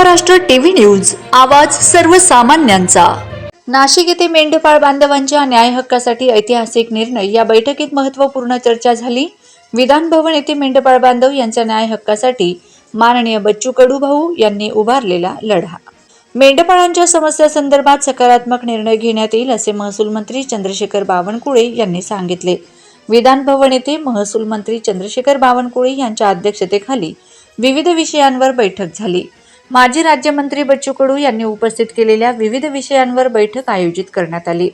Maharashtra TV news आवाज सर्वसामान्यांचा. नाशिक येथे मेंढपाळ बांधवांच्या न्याय हक्कासाठी ऐतिहासिक निर्णय या बैठकीत महत्त्वपूर्ण चर्चा झाली. विधान भवन येथे मेंढपाळ बांधव यांच्या न्याय हक्कासाठी माननीय बच्चू कडू भाऊ यांनी उभारलेला लढा. मेंढपाळांच्या समस्या संदर्भात सकारात्मक निर्णय घेण्यात येईल असे महसूल मंत्री चंद्रशेखर बावनकुळे यांनी सांगितले. विधान भवन येथे महसूल मंत्री चंद्रशेखर बावनकुळे यांच्या अध्यक्षतेखाली विविध विषयांवर बैठक झाली. माजी राज्यमंत्री बच्चू कडू यांनी उपस्थित केलेल्या विविध विषयांवर बैठक आयोजित करण्यात आली.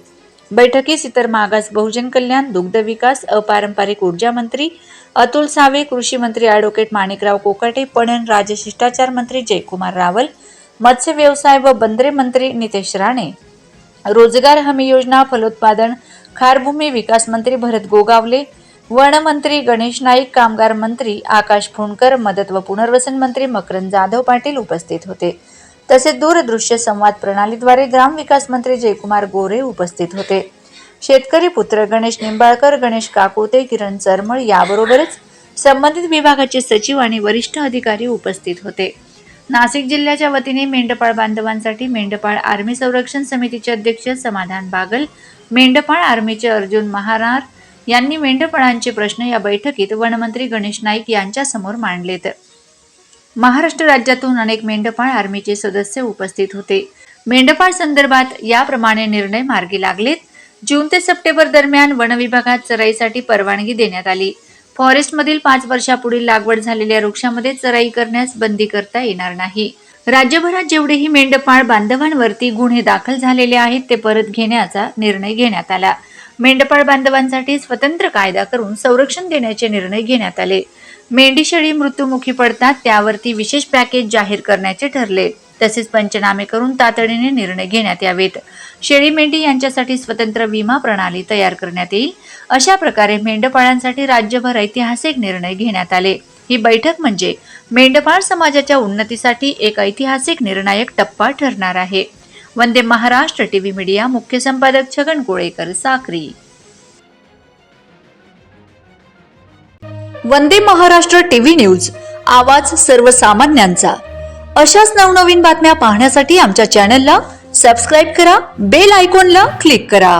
बैठकीस इतर मागास बहुजन कल्याण दुग्ध विकास अपारंपरिक ऊर्जा मंत्री अतुल सावे कृषी मंत्री ॲडव्होकेट माणिकराव कोकाटे पणन राजशिष्टाचार मंत्री जयकुमार रावल मत्स्य व्यवसाय व बंदरे मंत्री नितेश राणे रोजगार हमी योजना फलोत्पादन खारभूमी विकास मंत्री भरत गोगावले वनमंत्री गणेश नाईक कामगार मंत्री आकाश फुंडकर मदत व पुनर्वसन मंत्री मकरंद जाधव पाटील उपस्थित होते. तसेच दूरदृश्य संवाद प्रणालीद्वारे ग्रामविकास मंत्री जयकुमार गोरे उपस्थित होते. शेतकरी पुत्र गणेश निंबाळकर गणेश काकोते किरण चरमळ याबरोबरच संबंधित विभागाचे सचिव आणि वरिष्ठ अधिकारी उपस्थित होते. नाशिक जिल्ह्याच्या वतीने मेंढपाळ बांधवांसाठी मेंढपाळ आर्मी संरक्षण समितीचे अध्यक्ष समाधान बागल मेंढपाळ आर्मीचे अर्जुन महारार यांनी मेंढपाळांचे प्रश्न या बैठकीत वनमंत्री गणेश नाईक यांच्यासमोर मांडलेत. महाराष्ट्र राज्यातून अनेक मेंढपाळ आर्मीचे सदस्य उपस्थित होते. मेंढपाळ संदर्भात याप्रमाणे निर्णय मार्गी लागलेत. जून ते सप्टेंबर दरम्यान वन विभागात चराईसाठी परवानगी देण्यात आली. फॉरेस्टमधील पाच वर्षापुढील लागवड झालेल्या वृक्षामध्ये चराई करण्यास बंदी करता येणार नाही. राज्यभरात जेवढेही मेंढपाळ बांधवांवरती गुन्हे दाखल झालेले आहेत ते परत घेण्याचा निर्णय घेण्यात आला. मेंढपाळ बांधवांसाठी स्वतंत्र कायदा करून संरक्षण देण्याचे निर्णय घेण्यात आले. मेंढी शेळी मृत्युमुखी पडतात त्यावरती विशेष पॅकेज जाहीर करण्याचे ठरले. तसेच पंचनामे करून तातडीने निर्णय घेण्यात यावेत. शेळी मेंढी यांच्यासाठी स्वतंत्र विमा प्रणाली तयार करण्यात येईल. अशा प्रकारे मेंढपाळांसाठी राज्यभर ऐतिहासिक निर्णय घेण्यात आले. ही बैठक म्हणजे मेंढपाळ समाजाच्या उन्नतीसाठी एक ऐतिहासिक निर्णायक टप्पा ठरणार आहे. वंदे महाराष्ट्र टीव्ही मीडिया मुख्य संपादक छगन कोळेकर साक्री. वंदे महाराष्ट्र टीव्ही न्यूज आवाज सर्वसामान्यांचा. अशाच नवनवीन बातम्या पाहण्यासाठी आमच्या चॅनलला सबस्क्राईब करा बेल आयकॉनला क्लिक करा.